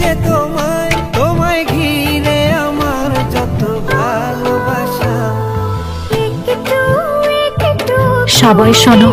যে তোমায় তোমায় ঘিরে আমার যত ভালোবাসা সবাই শোনো।